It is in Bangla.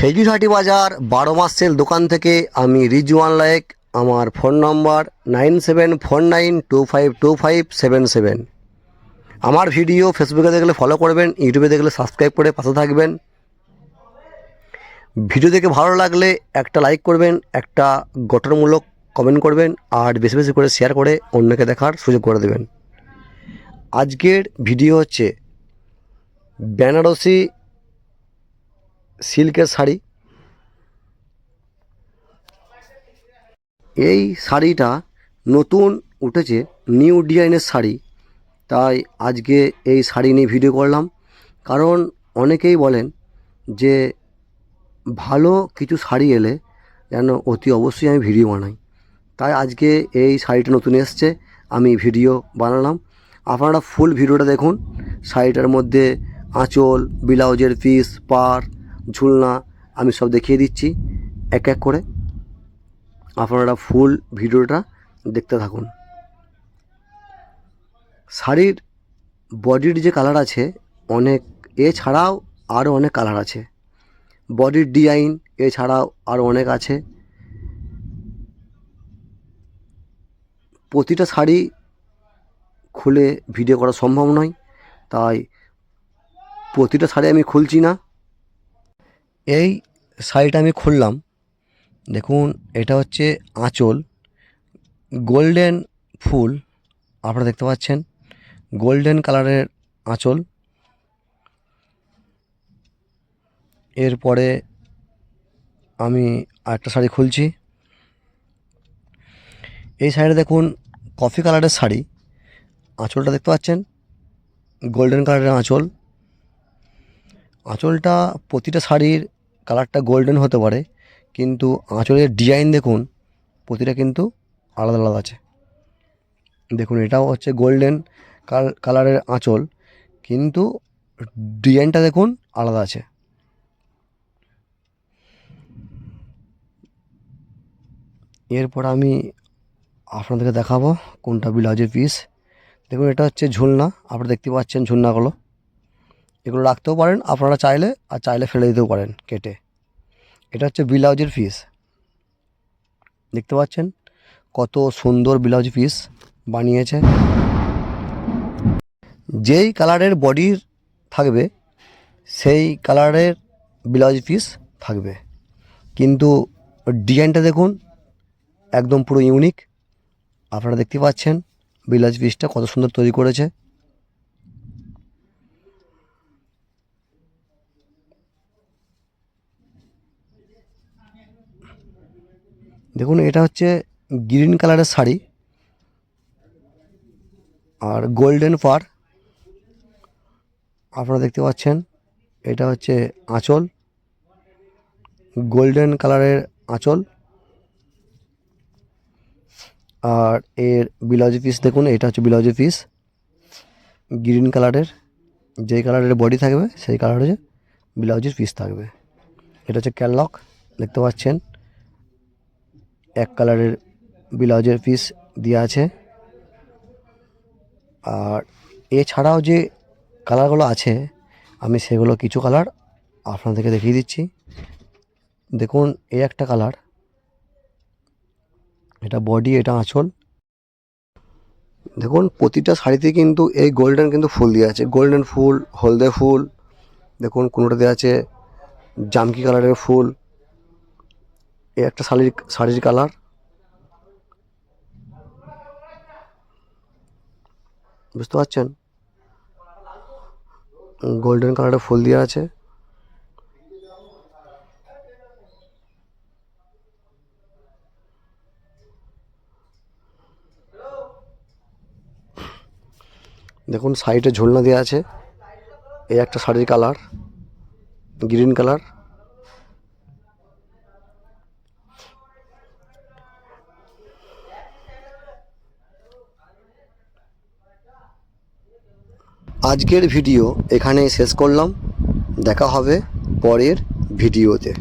খেজুরহাটি বাজার বারো মাস সেল দোকান থেকে আমি রিজওয়ান লায়েক। আমার phone number nine seven four nine two five two five seven seven. আমার ভিডিও ফেসবুকে দেখলে ফলো করবেন, ইউটিউবে দেখলে সাবস্ক্রাইব করে পাশে থাকবেন। ভিডিও দেখে ভালো লাগলে একটা লাইক করবেন, একটা গঠনমূলক কমেন্ট করবেন, আর বেশি বেশি করে শেয়ার করে অন্যকে দেখার সুযোগ করে দেবেন। আজকের ভিডিও হচ্ছে বেনারসি সিল্কের শাড়ি। এই শাড়িটা নতুন উঠেছে, নিউ ডিজাইনের শাড়ি। তাই আজকে এই শাড়ি নিয়ে ভিডিও করলাম। কারণ অনেকেই বলেন যে ভালো কিছু শাড়ি এলে যেন অতি অবশ্যই আমি ভিডিও বানাই। তাই আজকে এই শাড়িটা নতুন এসছে, আমি ভিডিও বানালাম। আপনারা ফুল ভিডিওটা দেখুন। শাড়িটার মধ্যে আঁচল, ব্লাউজের পিস পার ঝুলনা আমি সব দেখিয়ে দিচ্ছি। এক এক করে আপনারা ফুল ভিডিওটা দেখতে থাকুন। শাড়ির বডির যে কালার আছে, অনেক এছাড়াও আরও অনেক কালার আছে। বডির ডিজাইন এছাড়াও আরও অনেক আছে। প্রতিটা শাড়ি খুলে ভিডিও করা সম্ভব নয়, তাই প্রতিটা শাড়ি আমি খুলছি না। এই শাড়িটা আমি খুললাম। দেখুন, এটা হচ্ছে আঁচল। গোল্ডেন ফুল, আপনারা দেখতে পাচ্ছেন। গোল্ডেন কালারের আঁচল। এরপরে আমি আরেকটা শাড়ি খুলছি। এই শাড়িটা দেখুন, কফি কালারের শাড়ি। আঁচলটা দেখতে পাচ্ছেন? গোল্ডেন কালারের আঁচল। আঁচলটা প্রতিটা শাড়ির কালারটা গোল্ডেন হতে পারে, কিন্তু আঁচলের ডিজাইন দেখুন, প্রতিটা কিন্তু আলাদা আলাদা আছে। দেখুন, এটাও হচ্ছে গোল্ডেন কালারের আঁচল, কিন্তু ডিজাইনটা দেখুন আলাদা আছে। এরপর আমি আপনাদেরকে দেখাবো কোনটা ব্লাউজের পিস দেখুন, এটা হচ্ছে ঝুলনা, আপনারা দেখতে পাচ্ছেন ঝুলনাগুলো। এগুলো রাখতেও পারেন, আপনারা চাইলে আর চাইলে ফেলে দিতেও পারেন কেটে। এটা হচ্ছে ব্লাউজের পিস দেখতে পাচ্ছেন কত সুন্দর ব্লাউজ পিস বানিয়েছে। যেই কালারের বডির থাকবে, সেই কালারের ব্লাউজ পিস থাকবে। কিন্তু ডিজাইনটা দেখুন, একদম পুরো ইউনিক আপনারা দেখতে পাচ্ছেন ব্লাউজ পিসটা কত সুন্দর তৈরি করেছে। দেখুন, এটা হচ্ছে গ্রিন কালারের শাড়ি আর গোল্ডেন পার আপনারা দেখতে পাচ্ছেন, এটা হচ্ছে আঁচল, গোল্ডেন কালারের আঁচল। আর এর ব্লাউজ পিস দেখুন, এটা হচ্ছে ব্লাউজের পিস গ্রিন কালারের। যেই কালারের বডি থাকবে, সেই কালারের ব্লাউজের পিস থাকবে। এটা হচ্ছে ক্যাললক দেখতে পাচ্ছেন। এক কালারের ব্লাউজের পিস দেওয়া আছে। আর এছাড়াও যে কালারগুলো আছে, আমি সেগুলো কিছু কালার আপনাদেরকে দেখিয়ে দিচ্ছি। দেখুন, এই একটা কালার। এটা বডি এটা আঁচল। দেখুন, প্রতিটা শাড়িতে কিন্তু এই গোল্ডেন কিন্তু ফুল দেওয়া আছে। গোল্ডেন ফুল, হলদে ফুল, দেখুন, কোনোটা দেওয়া আছে জামকি কালারের ফুল। এই একটা শাড়ির শাড়ির কালার। বুঝতে পারছেন? গোল্ডেন কালারের ফুল দেওয়া আছে। দেখুন, সাইডে ঝুলনা দেওয়া আছে। এই একটা শাড়ির কালার, গ্রিন কালার। আজকের ভিডিও এখানেই শেষ করলাম। দেখা হবে পরের ভিডিওতে।